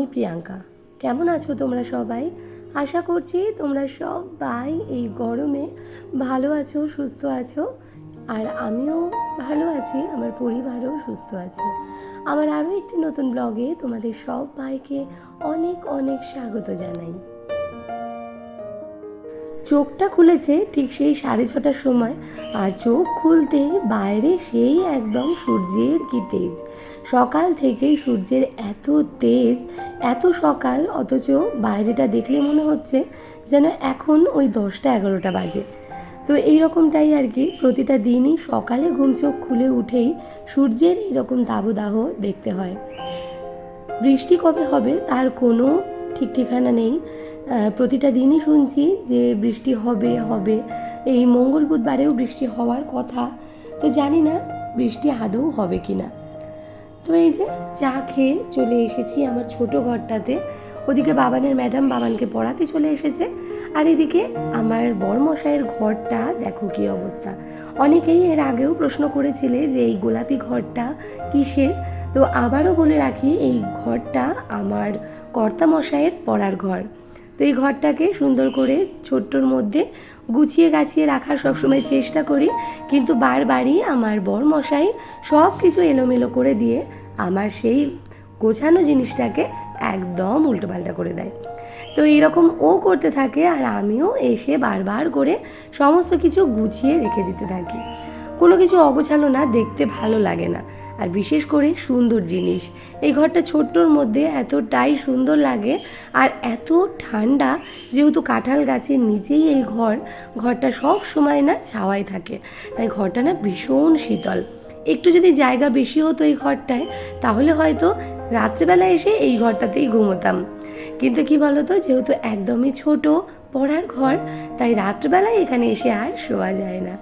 আমি প্রিয়াঙ্কা। কেমন আছো তোমরা সবাই? আশা করছি তোমরা সবাই এই গরমে ভালো আছো, সুস্থ আছো। আর আমিও ভালো আছি, আমার পরিবারও সুস্থ আছে। আমার আরও একটি নতুন ব্লগে তোমাদের সবাইকে অনেক অনেক স্বাগত জানাই। চোখটা খুলেছে ঠিক সেই সাড়ে ছটার সময়। আর চোখ খুলতে বাইরে সেই একদম সূর্যের কি তেজ। সকাল থেকেই সূর্যের এত তেজ, এত সকাল, অথচ বাইরেটা দেখলে মনে হচ্ছে যেন এখন ওই দশটা এগারোটা বাজে। তো এই রকমটাই আর কি প্রতিটা দিনই সকালে ঘুম চোখ খুলে উঠেই সূর্যের এইরকম দাবদাহ দেখতে হয়। বৃষ্টি কবে হবে তার কোনো ঠিক ঠিকানা নেই। প্রতিটা দিনই শুনছি যে বৃষ্টি হবে হবে। এই মঙ্গল বুধবারেও বৃষ্টি হওয়ার কথা। তো জানি না বৃষ্টি আদৌ হবে কি না তো এই যে চা খেয়ে চলে এসেছি আমার ছোট ঘরটাতে। ওদিকে বাবানের ম্যাডাম বাবানকে পড়াতে চলে এসেছে। আর এদিকে আমার বরমশাইয়ের ঘরটা, দেখো কি অবস্থা। অনেকেই এর আগেও প্রশ্ন করেছিলে যে এই গোলাপি ঘরটা কিসের? তো আবারও বলে রাখি, এই ঘরটা আমার কর্তামশাইয়ের পড়ার ঘর। তো এই ঘরটাকে সুন্দর করে ছোট্টর মধ্যে গুছিয়ে গাছিয়ে রাখার সবসময় চেষ্টা করি। কিন্তু বারবারই আমার বর মশাই সব কিছু এলোমেলো করে দিয়ে আমার সেই গোছানো জিনিসটাকে একদম উল্টোপাল্টা করে দেয়। তো এইরকম ও করতে থাকে আর আমিও এসে বারবার করে সমস্ত কিছু গুছিয়ে রেখে দিতে থাকি। কোনো কিছু অগোছালো না, দেখতে ভালো লাগে না। আর বিশেষ করে সুন্দর জিনিস। এই ঘরটা ছোট্টর মধ্যে এতটাই সুন্দর লাগে আর এত ঠান্ডা যেহেতু কাঁঠাল গাছের নিচেই এই ঘর, ঘরটা সব সময় না ছাওয়াই থাকে। তাই ঘরটা না ভীষণ শীতল। একটু যদি জায়গা বেশি হতো এই ঘরটায়, তাহলে হয়তো রাত্রেবেলা এসে এই ঘরটাতেই ঘুমোতাম। কিন্তু কি বলতো, যেহেতু একদমই ছোট পড়ার ঘর, তাই রাত্রেবেলায় এখানে এসে আর শোয়া যায় না।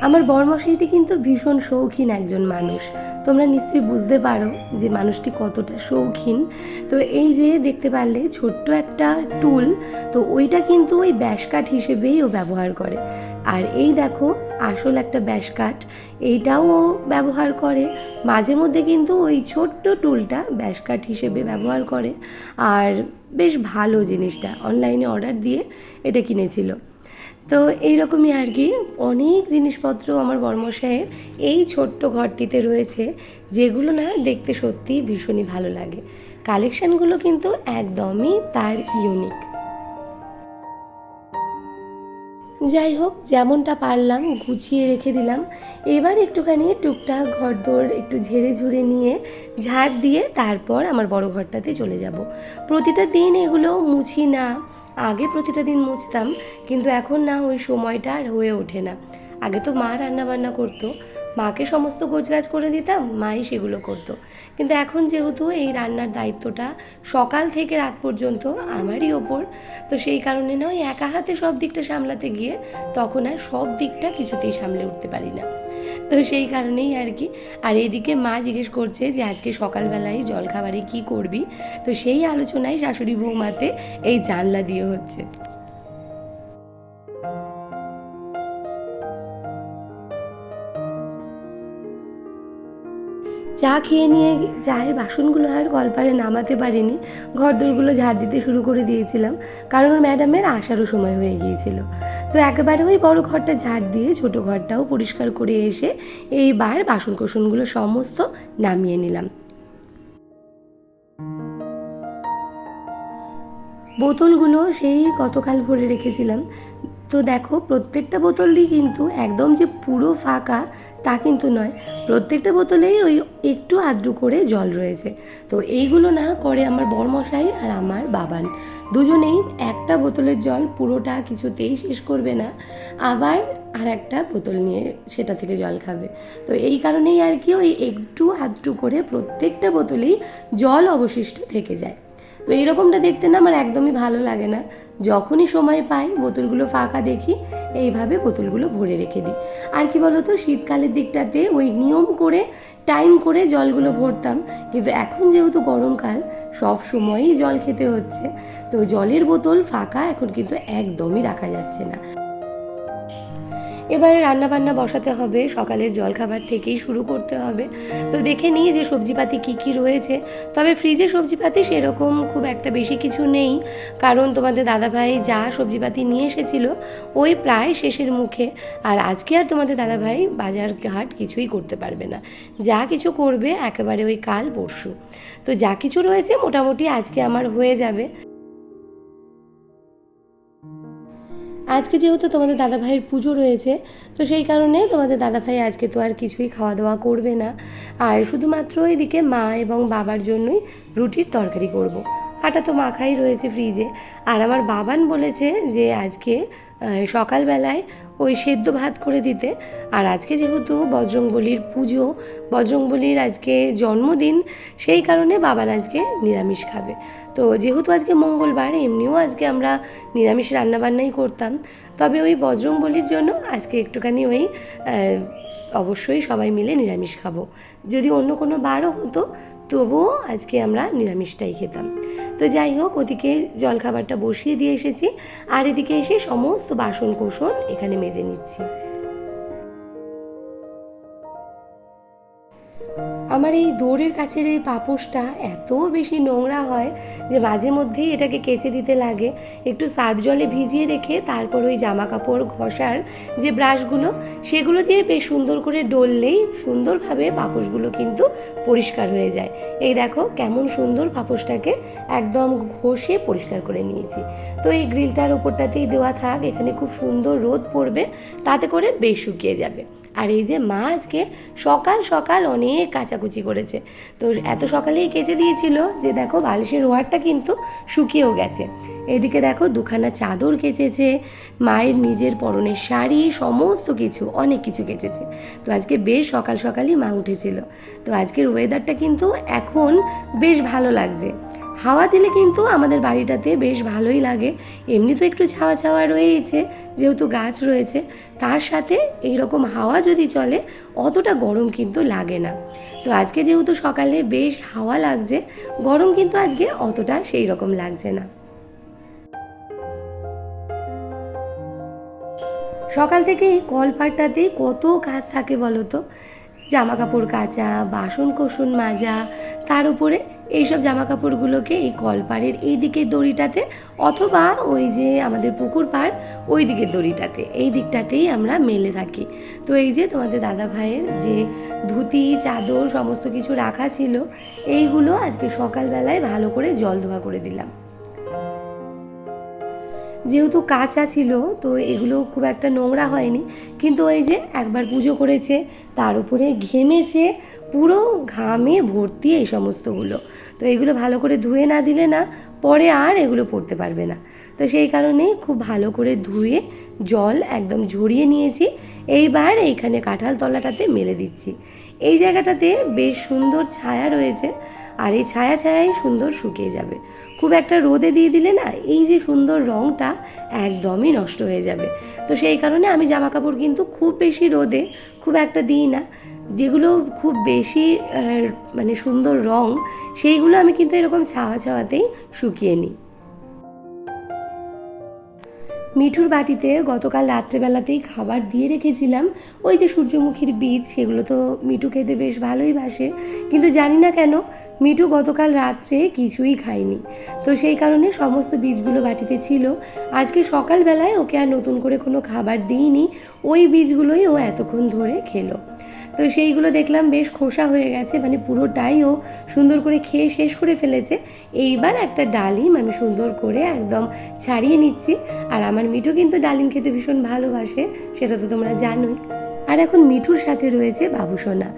আমার বরমশাইটি কিন্তু ভীষণ শৌখিন একজন মানুষ। তোমরা নিশ্চয়ই বুঝতে পারো যে মানুষটি কতটা শৌখিন। তো এই যে দেখতে পারলে ছোট্ট একটা টুল, তো ওইটা কিন্তু ওই ব্যাসকাঠ হিসেবেই ও ব্যবহার করে। আর এই দেখো, আসল একটা ব্যাসকাঠ এইটাও ও ব্যবহার করে। মাঝে মধ্যে কিন্তু ওই ছোট্ট টুলটা ব্যাসকাঠ হিসেবে ব্যবহার করে। আর বেশ ভালো জিনিসটা, অনলাইনে অর্ডার দিয়ে এটা কিনেছিল। তো এইরকমই আর কি। অনেক জিনিসপত্র আমার বর্মশায়ের এই ছোট্ট ঘরটিতে রয়েছে, যেগুলো না দেখতে সত্যি ভীষণই ভালো লাগে। কালেকশানগুলো কিন্তু একদমই তার ইউনিক যাই হোক, যেমনটা পারলাম গুছিয়ে রেখে দিলাম। এবার একটুখানি টুকটাক ঘরদোর একটু ঝেড়ে ঝুড়ে নিয়ে ঝাড় দিয়ে তারপর আমার বড় ঘরটাতে চলে যাব। প্রতিটা দিন এগুলো মুছি না আগে প্রতিটা দিন মুছতাম, কিন্তু এখন না, ওই সময়টা আর হয়ে ওঠে না। আগে তো মা রান্না বান্না করতো, মাকে সমস্ত গোছগাছ করে দিতাম, মাই সেগুলো করতো। কিন্তু এখন যেহেতু এই রান্নার দায়িত্বটা সকাল থেকে রাত পর্যন্ত আমারই ওপর, তো সেই কারণে না, ওই একা হাতে সব দিকটা সামলাতে গিয়ে তখন আর সব দিকটা কিছুতেই সামলে উঠতে পারি না। তো সেই কারণেই আর কি। আর এদিকে মা জিজ্ঞেস করছে যে, আজকে সকালবেলায় জলখাবারে কি করবি? তো সেই আলোচনায় শাশুড়ি বৌমাতে এই জানলা দিয়ে হচ্ছে। চা খেয়ে নিয়ে চায়ের বাসনগুলো আর কলপারে নামাতে পারিনি। ঘরদোরগুলো ঝাড় দিতে শুরু করে দিয়েছিলাম, কারণ ওর ম্যাডামের আসারও সময় হয়ে গিয়েছিল। তো একেবারে ওই বড় ঘরটা ঝাড় দিয়ে ছোট ঘরটাও পরিষ্কার করে এসে এইবার বাসন কোসনগুলো সমস্ত নামিয়ে নিলাম। বোতলগুলো সেই গতকাল ভরে রেখেছিলাম। তো দেখো, প্রত্যেকটা বোতল দিয়ে কিন্তু একদম যে পুরো ফাঁকা তা কিন্তু নয়। প্রত্যেকটা বোতলেই ওই একটু আদ্রু করে জল রয়েছে। তো এইগুলো না করে আমার বরমশাই আর আমার বাবান। দুজনেই একটা বোতলের জল পুরোটা কিছুতেই শেষ করবে না। আবার আর একটা বোতল নিয়ে সেটা থেকে জল খাবে। তো এই কারণেই আর কি ওই একটু আদ্রু করে প্রত্যেকটা বোতলেই জল অবশিষ্ট থেকে যায়। তো এইরকমটা দেখতে না আমার একদমই ভালো লাগে না। যখনই সময় পাই, বোতলগুলো ফাঁকা দেখি, এইভাবে বোতলগুলো ভরে রেখে দিই। আর কি বলতো, শীতকালের দিকটাতে ওই নিয়ম করে, টাইম করে জলগুলো ভরতাম। কিন্তু এখন যেহেতু গরমকাল, সব সময়ই জল খেতে হচ্ছে। তো জলের বোতল ফাঁকা এখন কিন্তু একদমই রাখা যাচ্ছে না। এবার রান্না বান্না বসাতে হবে, সকালের জলখাবার থেকেই শুরু করতে হবে। তো দেখে নিই যে সবজিপাতি কী কী রয়েছে। তবে ফ্রিজে সবজিপাতি সেরকম খুব একটা বেশি কিছু নেই। কারণ তোমাদের দাদাভাই যা সবজিপাতি নিয়ে এসেছিল, ওই প্রায় শেষের মুখে। আর আজকে আর তোমাদের দাদাভাই বাজার ঘাট কিছুই করতে পারবে না। যা কিছু করবে একেবারে ওই কাল পরশু। তো যা কিছু রয়েছে মোটামুটি আজকে আমার হয়ে যাবে। আজকে যেহেতু তোমাদের দাদাভাইয়ের পুজো রয়েছে, তো সেই কারণে তোমাদের দাদাভাই আজকে তো আর কিছুই খাওয়া দাওয়া করবে না আর শুধুমাত্র এদিকে মা এবং বাবার জন্যই রুটির তরকারি করব। আটা তো মাখাই রয়েছে ফ্রিজে আর আমার বাবান বলেছে যে, আজকে সকালবেলায় ওই সেদ্ধ ভাত করে দিতে। আর আজকে যেহেতু বজরংবলির পুজো, বজরংবলির আজকে জন্মদিন, সেই কারণে বাবান আজকে নিরামিষ খাবে। তো যেহেতু আজকে মঙ্গলবার, এমনিও আজকে আমরা নিরামিষ রান্নাবান্নাই করতাম। তবে ওই বজরংবলির জন্য আজকে একটুখানি ওই অবশ্যই সবাই মিলে নিরামিষ খাব। যদি অন্য কোনো বারও হতো তবুও আজকে আমরা নিরামিষটাই খেতাম। তো যাই হোক, ওদিকে জলখাবারটা বসিয়ে দিয়ে এসেছি, আর এদিকে এসে সমস্ত বাসন কোষণ এখানে মেজে নিচ্ছি। আমার এই দৌড়ের কাছের এই পাপোশটা এত বেশি নোংরা হয় যে মাঝে মধ্যেই এটাকে কেচে দিতে লাগে। একটু সার্ফ জলে ভিজিয়ে রেখে তারপর ওই জামা কাপড় ঘষার যে ব্রাশগুলো, সেগুলো দিয়ে বেশ সুন্দর করে ডললেই সুন্দরভাবে পাপোশগুলো কিন্তু পরিষ্কার হয়ে যায়। এই দেখো কেমন সুন্দর পাপোশটাকে একদম ঘষে পরিষ্কার করে নিয়েছি। তো এই গ্রিলটার ওপরটাতেই দেওয়া থাক, এখানে খুব সুন্দর রোদ পড়বে, তাতে করে বেশ শুকিয়ে যাবে। আর এই যে মা আজকে সকাল সকাল অনেক কাচাকুচি করেছে। তো এত সকালেই কেচে দিয়েছিল যে দেখো বালিশের ওয়ারটা কিন্তু শুকিয়েও গেছে। এদিকে দেখো দুখানা চাদর কেচেছে, মায়ের নিজের পরনের শাড়ি, সমস্ত কিছু, অনেক কিছু কেচেছে। তো আজকে বেশ সকাল সকালই মা উঠেছিল। তো আজকের ওয়েদারটা কিন্তু এখন বেশ ভালো লাগছে। হাওয়া দিলে কিন্তু আমাদের বাড়িটাতে বেশ ভালোই লাগে। এমনি তো একটু ছাওয়া ছাওয়া রয়েছে যেহেতু গাছ রয়েছে, তার সাথে এই রকম হাওয়া যদি চলে, অতটা গরম কিন্তু লাগে না। তো আজকে যেহেতু সকালে বেশ হাওয়া লাগছে, গরম কিন্তু আজকে অতটা সেই রকম লাগছে না। সকাল থেকে এই কলপাটটাতে কত কাজ থাকে বলো তো? জামা কাপড় কাচা বাসন কোসন মাজা, তার উপরে এইসব জামা কাপড়গুলোকে এই কলপাড়ের এই দিকের দড়িটাতে অথবা ওই যে আমাদের পুকুর পাড়, ওই দিকের দড়িটাতে। এই দিকটাতেই আমরা মেলে থাকি। তো এই যে তোমাদের দাদা ভাইয়ের যে ধুতি, চাদর, সমস্ত কিছু রাখা ছিল, এইগুলো আজকে সকালবেলায় ভালো করে জল ধোয়া করে দিলাম। যেহেতু কাঁচা ছিল, তো এগুলো খুব একটা নোংরা হয়নি। কিন্তু ওই যে একবার পুজো করেছে, তার উপরে ঘেমেছে, পুরো ঘামে ভর্তি এই সমস্তগুলো। তো এগুলো ভালো করে ধুয়ে না দিলে না, পরে আর এগুলো পড়তে পারবে না। তো সেই কারণেই খুব ভালো করে ধুয়ে, জল একদম ঝরিয়ে নিয়েছি। এইবার এইখানে কাঁঠাল তলাটাতে মেলে দিচ্ছি। এই জায়গাটাতে বেশ সুন্দর ছায়া রয়েছে। আর এই ছায়া ছায়াই সুন্দর শুকিয়ে যাবে। খুব একটা রোদে দিয়ে দিলে না এই যে সুন্দর রঙটা একদমই নষ্ট হয়ে যাবে। তো সেই কারণে আমি জামা কাপড় কিন্তু খুব বেশি রোদে খুব একটা দিই না। যেগুলো খুব বেশি মানে সুন্দর রং, সেইগুলো আমি কিন্তু এরকম ছাওয়া ছাওয়াতেই শুকিয়ে নিই। মিঠুর বাটিতে গতকাল রাত্রেবেলাতেই খাবার দিয়ে রেখেছিলাম। ওই যে সূর্যমুখীর বীজ, সেগুলো তো মিঠু খেতে বেশ ভালোই বাসে। কিন্তু জানি না কেন, মিঠু গতকাল রাত্রে কিছুই খায়নি। তো সেই কারণে সমস্ত বীজগুলো বাটিতে ছিল। আজকে সকালবেলায় ওকে আর নতুন করে কোনো খাবার দিইনি। ওই বীজগুলোই ও এতক্ষণ ধরে খেলো। তো সেইগুলো দেখলাম বেশ খোসা হয়ে গেছে মানে পুরোটাই ও সুন্দর করে খেয়ে শেষ করে ফেলেছে। এইবার একটা ডালিম আমি সুন্দর করে একদম ছাড়িয়ে নিচ্ছি। আর আমার মিঠু কিন্তু ডালিম খেতে ভীষণ ভালোবাসে, সেটা তো তোমরা জানোই। আর এখন মিঠুর সাথে রয়েছে বাবুসোনা,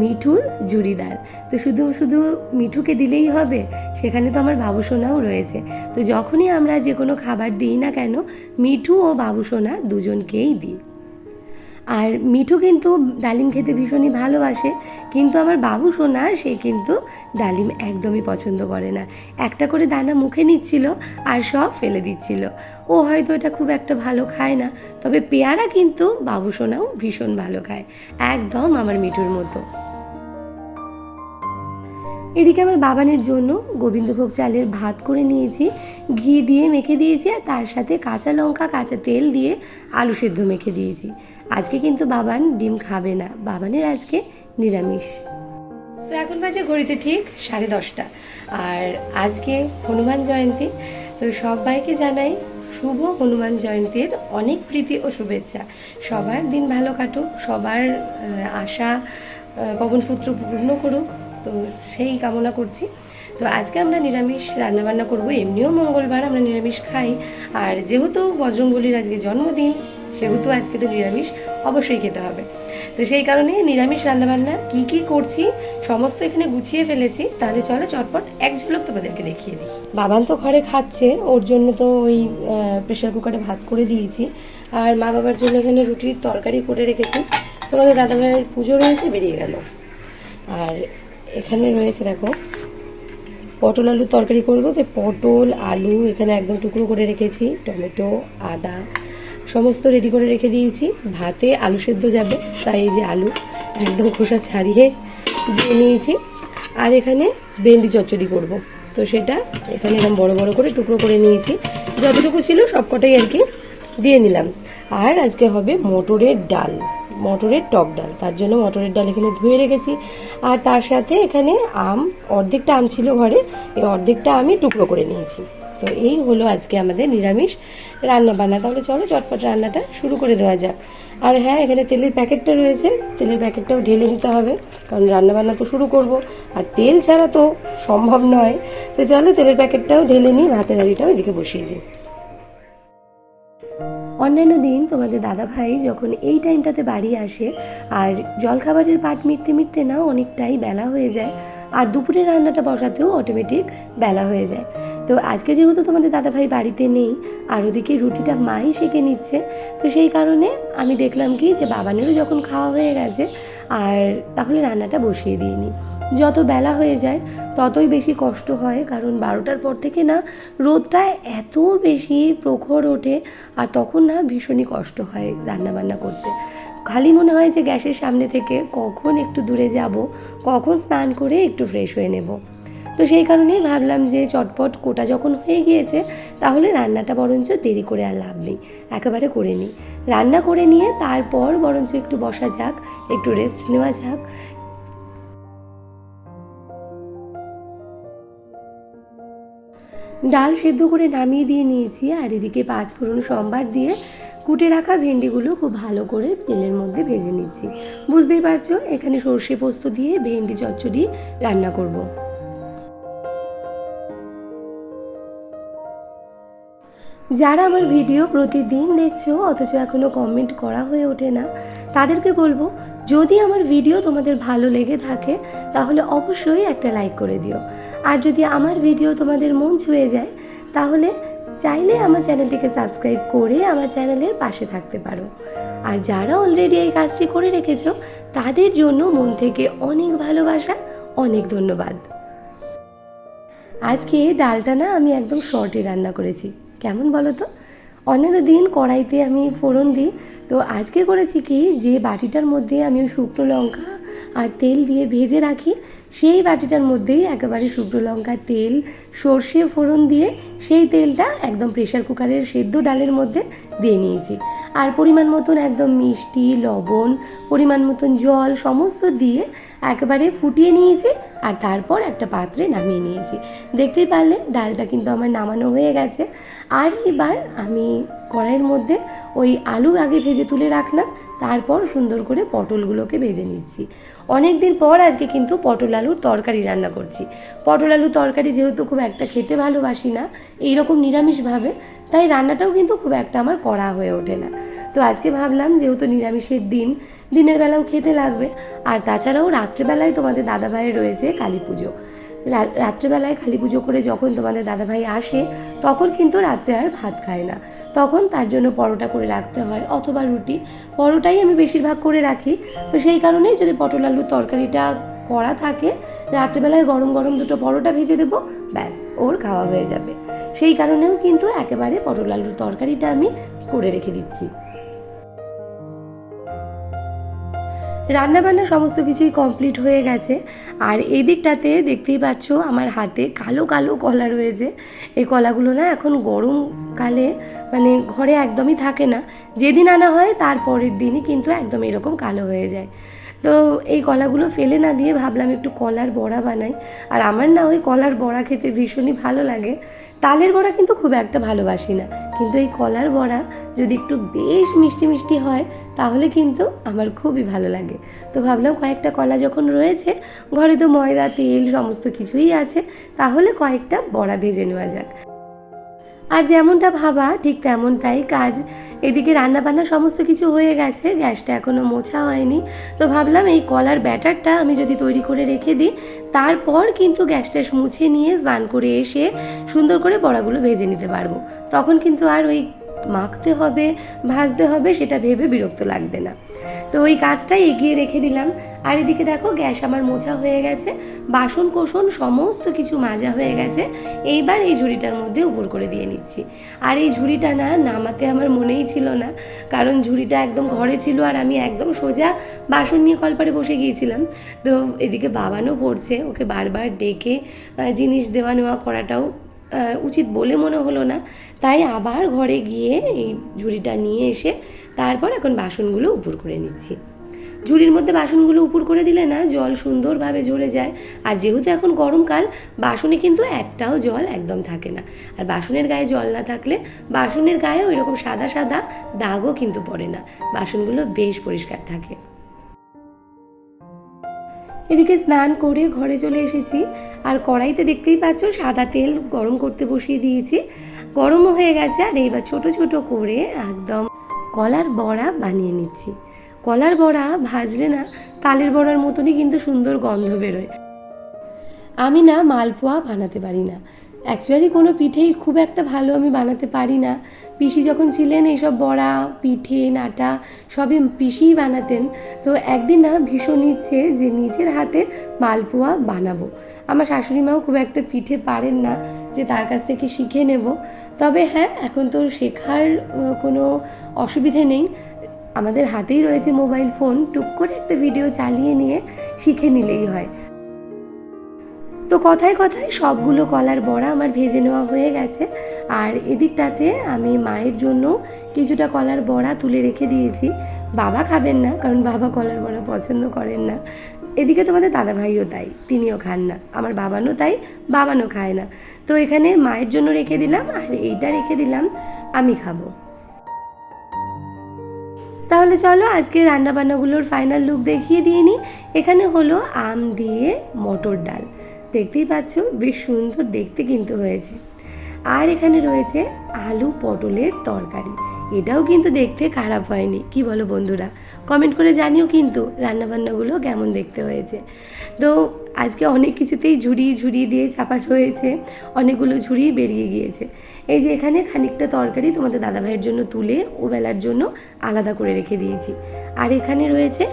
মিঠুর জুড়িদার। তো শুধু শুধু মিঠুকে দিলেই হবে, সেখানে তো আমার বাবুসোনাও রয়েছে। তো যখনই আমরা যে কোনো খাবার দিই না কেন, মিঠু ও বাবুসোনা দুজনকেই দিই। আর মিঠু কিন্তু ডালিম খেতে ভীষণই ভালোবাসে, কিন্তু আমার বাবু সোনা, সে কিন্তু ডালিম একদমই পছন্দ করে না। একটা করে দানা মুখে নিচ্ছিল আর সব ফেলে দিচ্ছিল। ও হয়তো এটা খুব একটা ভালো খায় না, তবে পেয়ারা কিন্তু বাবু সোনাও ভীষণ ভালো খায়, একদম আমার মিঠুর মতো। এদিকে আমার বাবানের জন্য গোবিন্দভোগ চালের ভাত করে নিয়েছি, ঘি দিয়ে মেখে দিয়েছি আর তার সাথে কাঁচা লঙ্কা, কাঁচা তেল দিয়ে আলু সেদ্ধ মেখে দিয়েছি। আজকে কিন্তু বাবান ডিম খাবে না, বাবানের আজকে নিরামিষ। তো এখন বাজে ঘড়িতে ঠিক সাড়ে দশটা। আর আজকে হনুমান জয়ন্তী, তো সবাইকে জানাই শুভ হনুমান জয়ন্তীর অনেক প্রীতি ও শুভেচ্ছা। সবার দিন ভালো কাটুক, সবার আশা পবনপুত্র পূর্ণ করুক। তো সেই কামনা করছি। তো আজকে আমরা নিরামিষ রান্নাবান্না করব, এমনিও মঙ্গলবার আমরা নিরামিষ খাই। আর যেহেতু বজরঙ্গলির আজকে জন্মদিন, সেহেতু আজকে তো নিরামিষ অবশ্যই খেতে হবে। তো সেই কারণে নিরামিষ রান্নাবান্না কি কি করছি, সমস্ত এখানে গুছিয়ে ফেলেছি। তাহলে চলো চটপট এক ঝলক তোমাদেরকে দেখিয়ে দিই। বাবান তো ঘরে খাচ্ছে, ওর জন্য তো ওই প্রেশার কুকারে ভাত করে দিয়েছি। আর মা বাবার জন্য এখানে রুটির তরকারি করে রেখেছি। তোমাদের দাদা ভাইয়ের পুজো রয়েছে, বেরিয়ে গেল। আর এখানে রয়েছে, দেখো, পটল আলুর তরকারি করব। তো পটল, আলু, এখানে একদম টুকরো করে রেখেছি, টমেটো, আদা, সমস্ত রেডি করে রেখে দিয়েছি। ভাতে আলু সেদ্ধ যাবে, তাই এই যে আলু একদম খোসা ছাড়িয়ে দিয়ে নিয়েছি। আর এখানে ভেন্ডি চচ্চড়ি করব। তো সেটা এখানে এরকম বড় বড় করে টুকরো করে নিয়েছি। যতটুকু ছিল সবকটাই আর কি দিয়ে নিলাম। আর আজকে হবে মটরের ডাল। মটরের টক ডাল। তার জন্য মটরের ডাল এখানে ধুয়ে রেখেছি। আর তার সাথে এখানে আম, অর্ধেকটা আম ছিল ঘরে, এই অর্ধেকটা আমি টুকরো করে নিয়েছি। তো এই হলো আজকে আমাদের নিরামিষ রান্না বান্না তাহলে চলো চটপট রান্নাটা শুরু করে দেওয়া যাক। আর হ্যাঁ এখানে তেলের প্যাকেটটা রয়েছে। তেলের প্যাকেটটাও ঢেলে নিতে হবে, কারণ রান্না বান্না তো শুরু করব। আর তেল ছাড়া তো সম্ভব নয়। তো চলো তেলের প্যাকেটটাও ঢেলে নিই, ভাতের হাঁড়িটাও এদিকে বসিয়ে দিই। অন্যান্য দিন তোমাদের দাদা ভাই যখন এই টাইমটাতে বাড়ি আসে, আর জলখাবারের পাট মিটতে মিটতে না অনেকটাই বেলা হয়ে যায় আর দুপুরে রান্নাটা বসাতেও অটোমেটিক বেলা হয়ে যায়। তো আজকে যেহেতু তোমাদের দাদা ভাই বাড়িতে নেই, আর ওদিকে রুটিটা মাই সেঁকে নিচ্ছে, তো সেই কারণে আমি দেখলাম কি যে বাবানেরও যখন খাওয়া হয়ে গেছে, আর তাহলে রান্নাটা বসিয়ে দিইনি। যত বেলা হয়ে যায়, ততই বেশি কষ্ট হয়, কারণ বারোটার পর থেকে না রোদটা এত বেশি প্রখর ওঠে, আর তখন না ভীষণই কষ্ট হয় রান্না বান্না করতে। খালি মনে হয় যে গ্যাসের সামনে থেকে কখন একটু দূরে যাব, কখন স্নান করে একটু ফ্রেশ হয়ে নেব। তো সেই কারণেই ভাবলাম যে চটপট কোটা যখন হয়ে গিয়েছে, তাহলে রান্নাটা বরঞ্চ দেরি করে আর লাভ নেই, একেবারে করে নিই। রান্না করে নিয়ে তারপর বরঞ্চ একটু বসা যাক, একটু রেস্ট নেওয়া যাক। ডাল সেদ্ধ করে নামিয়ে দিয়ে নিয়েছি আর এদিকে পাঁচ ফোড়ন সম্বার দিয়ে কুটে রাখা ভেন্ডিগুলো খুব ভালো করে তেলের মধ্যে ভেজে নিচ্ছি। বুঝতেই পারছ? এখানে সর্ষে পোস্ত দিয়ে ভেন্ডি চচ্চড়ি রান্না করব। যারা আমার ভিডিও প্রতিদিন দেখছ, অথচ এখনও কমেন্ট করা হয়ে ওঠে না, তাদেরকে বলব, যদি আমার ভিডিও তোমাদের ভালো লেগে থাকে, তাহলে অবশ্যই একটা লাইক করে দিও। আর যদি আমার ভিডিও তোমাদের মন ছুঁয়ে যায়, তাহলে চাইলে আমার চ্যানেলটিকে সাবস্ক্রাইব করে আমার চ্যানেলের পাশে থাকতে পারো। আর যারা অলরেডি এই কাজটি করে রেখেছো, তাদের জন্য মন থেকে অনেক ভালোবাসা, অনেক ধন্যবাদ। আজকে ডালটা না আমি একদম শর্টে রান্না করেছি। কেমন বলো তো? অন্যান্য দিন কড়াইতে আমি ফোড়ন দিই। তো আজকে করেছি কি, যে বাটিটার মধ্যে আমি শুকনো লঙ্কা আর তেল দিয়ে ভেজে রাখি সেই বাটিটার মধ্যেই একেবারে শুকনো লঙ্কা তেল, সর্ষে ফোড়ন দিয়ে সেই তেলটা একদম প্রেশার কুকারের সেদ্ধ ডালের মধ্যে দিয়ে নিয়েছি। আর পরিমাণ মতন একদম মিষ্টি, লবণ, পরিমাণ মতন জল সমস্ত দিয়ে একেবারে ফুটিয়ে নিয়েছি আর তারপর একটা পাত্রে নামিয়ে নিয়েছি। দেখতেই পারলে ডালটা কিন্তু আমার নামানো হয়ে গেছে। আর এবার আমি কড়াইয়ের মধ্যে ওই আলু আগে ভেজে তুলে রাখলাম, তারপর সুন্দর করে পটলগুলোকে ভেজে নিচ্ছি। অনেক দিন পর আজকে কিন্তু পটল আলুর তরকারি রান্না করছি। পটল আলুর তরকারি যেহেতু খুব একটা খেতে ভালোবাসি না, এইরকম নিরামিষভাবে তাই রান্নাটাও কিন্তু খুব একটা আমার করা হয়ে ওঠে না। তো আজকে ভাবলাম যেহেতু নিরামিষের দিন, দিনের বেলাও খেতে লাগবে, আর তাছাড়াও রাত্রেবেলায় তোমাদের দাদাভাইয়ের রয়েছে কালী পুজো। রাত্রেবেলায় কালী পুজো করে যখন তোমাদের দাদাভাই আসে, তখন কিন্তু রাত্রে আর ভাত খায় না। তখন তার জন্য পরোটা করে রাখতে হয় অথবা রুটি। পরোটাই আমি বেশিরভাগ করে রাখি। তো সেই কারণেই যদি পটল আলুর তরকারিটা করা থাকে, রাত্রেবেলায় গরম গরম দুটো পরোটা ভেজে দেবো, ব্যাস, ওর খাওয়া হয়ে যাবে। সেই কারণেও কিন্তু একেবারে পটল আলুর তরকারিটা আমি করে রেখে দিচ্ছি। রান্নাবান্না সমস্ত কিছুই কমপ্লিট হয়ে গেছে, আর এই দিকটাতে দেখতেই পাচ্ছ আমার হাতে কালো কালো কলা রয়েছে। এই কলাগুলো না এখন গরমকালে মানে ঘরে একদমই থাকে না। যেদিন আনা হয় তার পরের দিনই কিন্তু একদম এরকম কালো হয়ে যায়। তো এই কলাগুলো ফেলে না দিয়ে ভাবলাম একটু কলার বড়া বানাই। আর আমার না ওই কলার বড়া খেতে ভীষণই ভালো লাগে। তালের বড়া কিন্তু খুব একটা ভালোবাসি না। কিন্তু এই কলার বড়া যদি একটু বেশ মিষ্টি মিষ্টি হয়, তাহলে কিন্তু আমার খুবই ভালো লাগে। তো ভাবলাম কয়েকটা কলা যখন রয়েছে, ঘরে তো ময়দা, তেল সমস্ত কিছুই আছে, তাহলে কয়েকটা বড়া ভেজে নেওয়া যাক। আর যেমনটা ভাবা, ঠিক তেমনটাই কাজ। এদিকে রান্না বান্না সমস্ত কিছু হয়ে গেছে, গ্যাসটা এখনও মোছা হয়নি। তো ভাবলাম এই কলার ব্যাটারটা আমি যদি তৈরি করে রেখে দিই, তারপর কিন্তু গ্যাসটা মুছে নিয়ে স্নান করে এসে সুন্দর করে বড়াগুলো ভেজে নিতে পারব। তখন কিন্তু আর ওই মাখতে হবে, ভাজতে হবে, সেটা ভেবে বিরক্ত লাগবে না। তো ওই কাজটাই এগিয়ে রেখে দিলাম। আর এদিকে দেখো, গ্যাস আমার মোছা হয়ে গেছে, বাসন কোসন সমস্ত কিছু মাজা হয়ে গেছে। এইবার এই ঝুড়িটার মধ্যে উপর করে দিয়ে নিচ্ছি। আর এই ঝুড়িটা না নামাতে আমার মনেই ছিল না, কারণ ঝুড়িটা একদম ঘরে ছিল আর আমি একদম সোজা বাসন নিয়ে কলপারে বসে গিয়েছিলাম। তো এদিকে বাবানও পড়ছে, ওকে বারবার ডেকে জিনিস দেওয়া নেওয়া করাটাও উচিত বলে মনে হলো না। তাই আবার ঘরে গিয়ে এই ঝুড়িটা নিয়ে এসে তারপর এখন বাসনগুলো উপর করে নিচ্ছি। ঝুড়ির মধ্যে বাসনগুলো উপর করে দিলে না জল সুন্দরভাবে ঝরে যায়। আর যেহেতু এখন গরমকাল, বাসনে কিন্তু একটাও জল একদম থাকে না। আর বাসনের গায়ে জল না থাকলে বাসনের গায়ে ওই রকম সাদা সাদা দাগও কিন্তু পড়ে না। বাসনগুলো বেশ পরিষ্কার থাকে। এদিকে স্নান করে ঘরে চলে এসেছি। আর কড়াইতে দেখতেই পাচ্ছ সাদা তেল গরম করতে বসিয়ে দিয়েছি। গরমও হয়ে গেছে আর এইবার ছোট ছোট করে একদম কলার বড়া বানিয়ে নিচ্ছি। কলার বড়া ভাজলে না তালের বড়ার মতনই কিন্তু সুন্দর গন্ধ বেরোয়। আমি না মালপোয়া বানাতে পারি না। অ্যাকচুয়ালি কোনো পিঠেই খুব একটা ভালো আমি বানাতে পারি না। পিসি যখন ছিলেন, এইসব বড়া, পিঠে, নাটা, সবই পিসিই বানাতেন। তো একদিন না ভীষণ ইচ্ছে যে নিজের হাতে মালপোয়া বানাবো। আমার শাশুড়ি মাও খুব একটা পিঠে পারেন না, যে তার কাছ থেকে শিখে নেব। তবে হ্যাঁ এখন তো শেখার কোনো অসুবিধে নেই। আমাদের হাতেই রয়েছে মোবাইল ফোন, টুক করে একটা ভিডিও চালিয়ে নিয়ে শিখে নিলেই হয়। তো কথায় কথায় সবগুলো কলার বড়া আমার ভেজে নেওয়া হয়ে গেছে। আর এদিকটাতে আমি মায়ের জন্য কিছুটা কলার বড়া তুলে রেখে দিয়েছি। বাবা খাবেন না, কারণ বাবা কলার বড়া পছন্দ করেন না। এদিকে তোমাদের দাদা ভাইও তাই, তিনিও খান না। আমার বাবানও তাই, বাবানও খায় না। তো এখানে মায়ের জন্য রেখে দিলাম, আর এইটা রেখে দিলাম, আমি খাব। তাহলে চলো আজকে রান্নাবান্নাগুলোর ফাইনাল লুক দেখিয়ে দিয়ে নিই এখানে হলো আম দিয়ে মটর ডাল। দেখতেই পাচ্ছ, বেশ সুন্দর দেখতে কিন্তু হয়েছে। আর এখানে রয়েছে আলু পটলের তরকারি। এটাও কিন্তু দেখতে খারাপ হয়নি, কি বলো বন্ধুরা? কমেন্ট করে জানিও কিন্তু রান্নাবান্নাগুলো কেমন দেখতে হয়েছে। তো আজকে অনেক কিছুতেই ঝুড়ি ঝুড়ি দিয়ে চাপা হয়েছে, অনেকগুলো ঝুড়ি বেরিয়ে গিয়েছে। এই যে এখানে খানিকটা তরকারি তোমাদের দাদাভাইয়ের জন্য তুলে ও বেলার জন্য আলাদা করে রেখে দিয়েছি। আর এখানে রয়েছে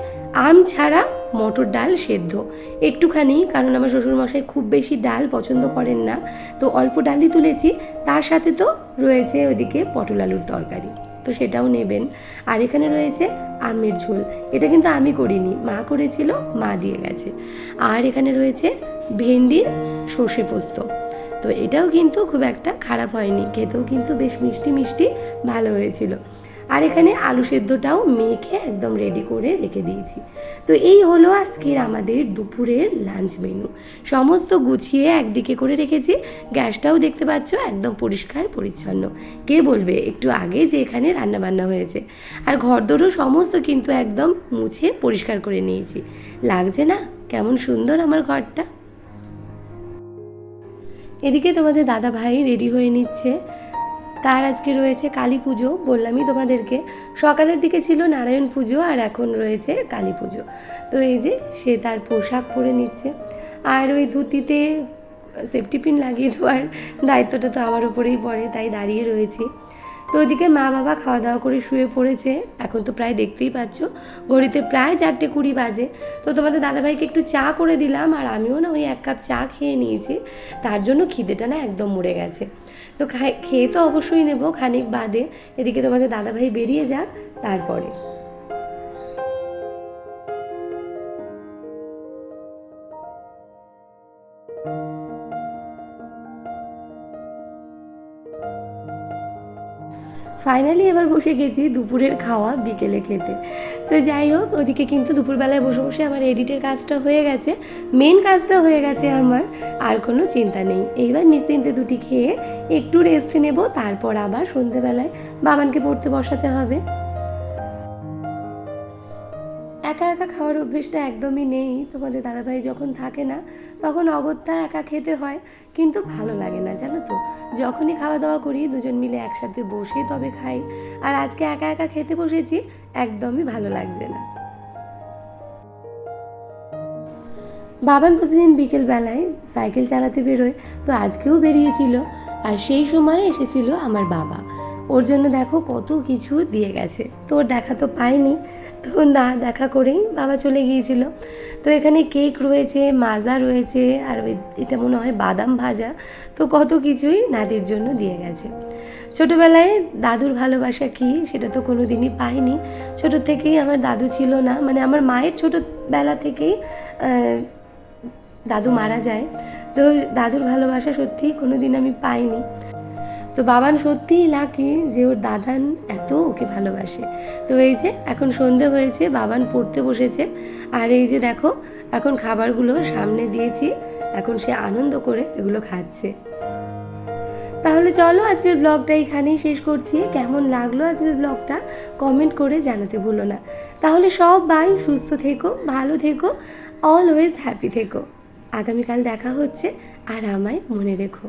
আম ছাড়া মটর ডাল সেদ্ধ। একটুখানি, কারণ আমার শ্বশুরমশাই খুব বেশি ডাল পছন্দ করেন না। তো অল্প ডালই তুলেছি, তার সাথে তো রয়েছে ওইদিকে পটল আলুর তরকারি। তো সেটাও নেবেন। আর এখানে রয়েছে আমের ঝোল। এটা কিন্তু আমি করিনি, মা করেছিল, মা দিয়ে গেছে। আর এখানে রয়েছে ভেন্ডির সর্ষে পোস্ত। তো এটাও কিন্তু খুব একটা খারাপ হয়নি, খেতেও কিন্তু বেশ মিষ্টি মিষ্টি ভালো হয়েছিল। আর এখানে আলু সেদ্ধটাও মেখে একদম রেডি করে রেখে দিয়েছি। তো এই হলো আজকের আমাদের দুপুরের লাঞ্চ মেনু সমস্ত গুছিয়ে একদিকে করে রেখেছি। গ্যাসটাও দেখতে পাচ্ছ একদম পরিষ্কার পরিচ্ছন্ন। কে বলবে? একটু আগে যে এখানে রান্নাবান্না হয়েছে। আর ঘরদোরও সমস্ত কিন্তু একদম মুছে পরিষ্কার করে নিয়েছি। লাগছে না? কেমন সুন্দর আমার ঘরটা। এদিকে তোমাদের দাদা ভাই রেডি হয়ে নিচ্ছে। তার আজকে রয়েছে কালী পুজো বললামই তোমাদেরকে। সকালের দিকে ছিল নারায়ণ পুজো আর এখন রয়েছে কালী পুজো। তো এই যে সে তার পোশাক পরে নিচ্ছে। আর ওই ধুতিতে সেফটি পিন লাগিয়ে দেওয়ার দায়িত্বটা তো আমার উপরেই পড়ে, তাই দাঁড়িয়ে রয়েছি। তো ওদিকে মা বাবা খাওয়া দাওয়া করে শুয়ে পড়েছে। এখন তো প্রায় দেখতেই পাচ্ছ, ঘড়িতে প্রায় চারটে কুড়ি বাজে। তো তোমাদের দাদাভাইকে একটু চা করে দিলাম, আর আমিও না ওই এক কাপ চা খেয়ে নিয়েছি। তার জন্য খিদেটা না একদম মরে গেছে। তো খেয়ে তো অবশ্যই নেব খানিক বাদে। এদিকে তোমাদের দাদাভাই বেরিয়ে যাক তারপরে। ফাইনালি এবার বসে গেছি দুপুরের খাওয়া বিকেলে খেতে। তো যাই হোক, ওদিকে কিন্তু দুপুরবেলায় বসে বসে আমার এডিটের কাজটা হয়ে গেছে মেন কাজটা হয়ে গেছে আমার, আর কোনো চিন্তা নেই। এইবার নিশ্চিন্তে দুটি খেয়ে একটু রেস্ট নেব, তারপর আবার সন্ধেবেলায় বাবানকে পড়তে বসাতে হবে। একা খাওয়ার অভ্যেসটা একদমই নেই। তোমাদের দাদাভাই যখন থাকে না, তখন অগত্যা একা খেতে হয়, কিন্তু ভালো লাগে না, জানো তো? যখনই খাওয়া দাওয়া করি, দুজন মিলে একসাথে বসে তবে খাই। আর আজকে একা একা খেতে বসেছি, একদমই ভালো লাগছে না। বাবান প্রতিদিন বিকেল বেলায় সাইকেল চালাতে বেরোয়, তো আজকেও বেরিয়েছিল। আর সেই সময় এসেছিল আমার বাবা। ওর জন্য দেখো কত কিছু দিয়ে গেছে। তো ওর দেখা তো পাইনি। তো না দেখা করেই বাবা চলে গিয়েছিল। তো এখানে কেক রয়েছে, মাজা রয়েছে, আর এটা মনে হয় বাদাম ভাজা। তো কত কিছুই নাতির জন্য দিয়ে গেছে। ছোটোবেলায় দাদুর ভালোবাসা কি সেটা তো কোনো দিনই পাইনি। ছোটো থেকেই আমার দাদু ছিল না। মানে আমার মায়ের ছোটোবেলা থেকেই দাদু মারা যায়। তো দাদুর ভালোবাসা সত্যিই কোনো দিন আমি পাইনি। তো বাবান সত্যিই লাকি যে ওর দাদান এত ওকে ভালোবাসে। তো এই যে এখন সন্ধে হয়েছে, বাবান পড়তে বসেছে। আর এই যে দেখো, এখন খাবারগুলো সামনে দিয়েছি, এখন সে আনন্দ করে এগুলো খাচ্ছে। তাহলে চলো আজকের ব্লগটা এখানেই শেষ করছি। কেমন লাগল আজকের ব্লগটা? কমেন্ট করে জানাতে ভুলো না। তাহলে সব বাই, সুস্থ থেকো, ভালো থেকো অলওয়েজ হ্যাপি থেকো। আগামীকাল দেখা হচ্ছে, আর আমায় মনে রেখো।